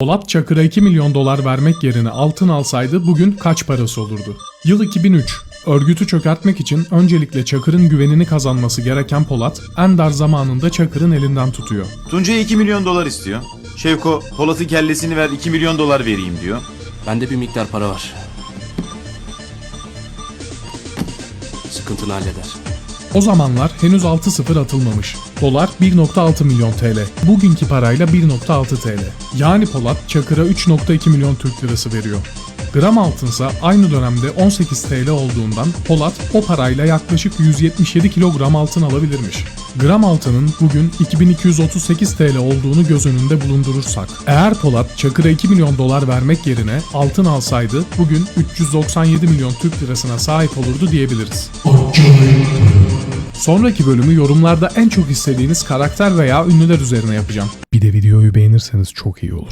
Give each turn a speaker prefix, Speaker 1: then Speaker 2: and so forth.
Speaker 1: Polat Çakır'a 2 milyon dolar vermek yerine altın alsaydı bugün kaç parası olurdu? Yıl 2003. Örgütü çökertmek için öncelikle Çakır'ın güvenini kazanması gereken Polat, en dar zamanında Çakır'ın elinden tutuyor.
Speaker 2: Tuncay 2 milyon dolar istiyor. Şevko Polat'ın kellesini ver 2 milyon dolar vereyim diyor.
Speaker 3: Bende bir miktar para var. Sıkıntını halleder.
Speaker 1: O zamanlar henüz 6-0 atılmamış. Dolar 1.6 milyon TL. Bugünkü parayla 1.6 TL. Yani Polat Çakır'a 3.2 milyon Türk lirası veriyor. Gram altınsa aynı dönemde 18 TL olduğundan Polat o parayla yaklaşık 177 kilogram altın alabilirmiş. Gram altının bugün 2238 TL olduğunu göz önünde bulundurursak, eğer Polat Çakır'a 2 milyon dolar vermek yerine altın alsaydı bugün 397 milyon Türk lirasına sahip olurdu diyebiliriz. Sonraki bölümü yorumlarda en çok istediğiniz karakter veya ünlüler üzerine yapacağım. Bir de videoyu beğenirseniz çok iyi olur.